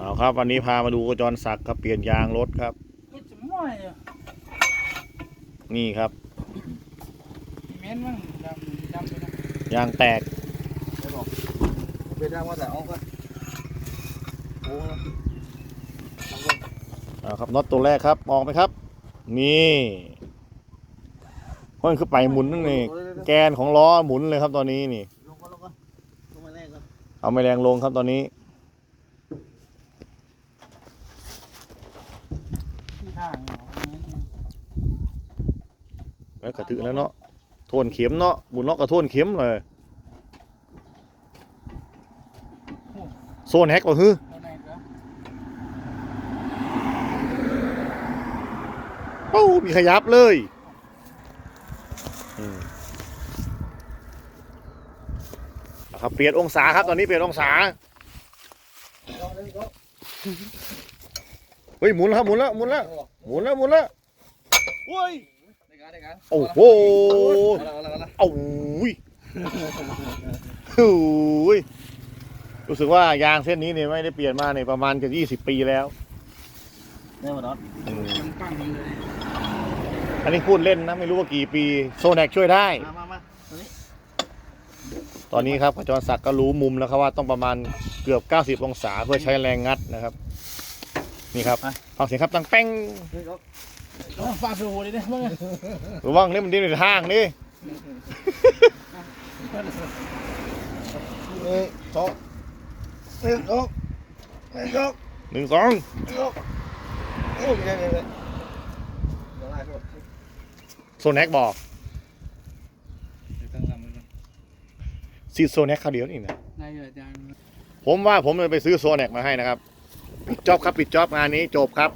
เอาครับวันนี้พามาดูกระจรศักดิ์ครับเปลี่ยนยางรถครับก็จะม่อยอะนี่ครับเม้นมั่งดำดำไปนะยางแตกไม่บอกเป็นได้ว่าแต่เอาก็โอ้ยลองก่อนเอาครับน็อตตัวแรกครับออกไหมครับ นี่มันคือไปหมุนนั่นนี่แกนของล้อหมุนเลยครับตอนนี้นี่ ลงก่อนลงก่อนลงมาแรกก่อนเอาไม่แรงลงครับตอนนี้ ที่ทางเหรอแล้วกระตือแล้วเนาะโทนเข็มเนาะบุญเนาะกระโทนเข็มเลยโซนแฮกก็คือเอาไหนก็โอ้มีขยับเลยอืมเอาครับเปลี่ยนองศาครับตอนนี้เปลี่ยนองศาลองเลยก็ เฮ้ยหมุนแล้วครับหมุนแล้วหมุนแล้วหมุนแล้วหมุนแล้วโอ้ยได้การได้การโอ้โหเอาละเอาละเอาละโอ้ยโอ้ยรู้สึกว่ายางเส้นนี้เนี่ยไม่ได้เปลี่ยนมาเนี่ยประมาณจะยี่สิบปีแล้วได้หมดแล้วอืมมันปั้งเลยอันนี้พูดเล่นนะไม่รู้ว่ากี่ปีโซแนกช่วยได้ มามามาตัวนี้ตอนนี้ครับขจรศักดิ์ก็รู้มุมแล้วครับว่าต้องประมาณเกือบ 90 องศาเพื่อใช้แรงงัดนะครับ นี่ครับฟังเสียงครับตังแป้งนี่ก็ต้องฟาดไปโอ้เลยเนี่ยมึงระวังนี่มันดิ้นในทางนี่หนึ่งสองหนึ่งสองหนึ่งสองหนึ่งสองหนึ่งสองโอ้ยไม่ได้ไม่ได้เดี๋ยวไล่ไปก่อนโซแนกบอกเดี๋ยวตั้งลำไว้ก่อนซีโซแนกคราวเดียวนี่นะนายอาจารย์ผมว่าผมจะไปซื้อโซแนกมาให้นะครับ ปิดจอบครับปิดจอบงานนี้จบครับ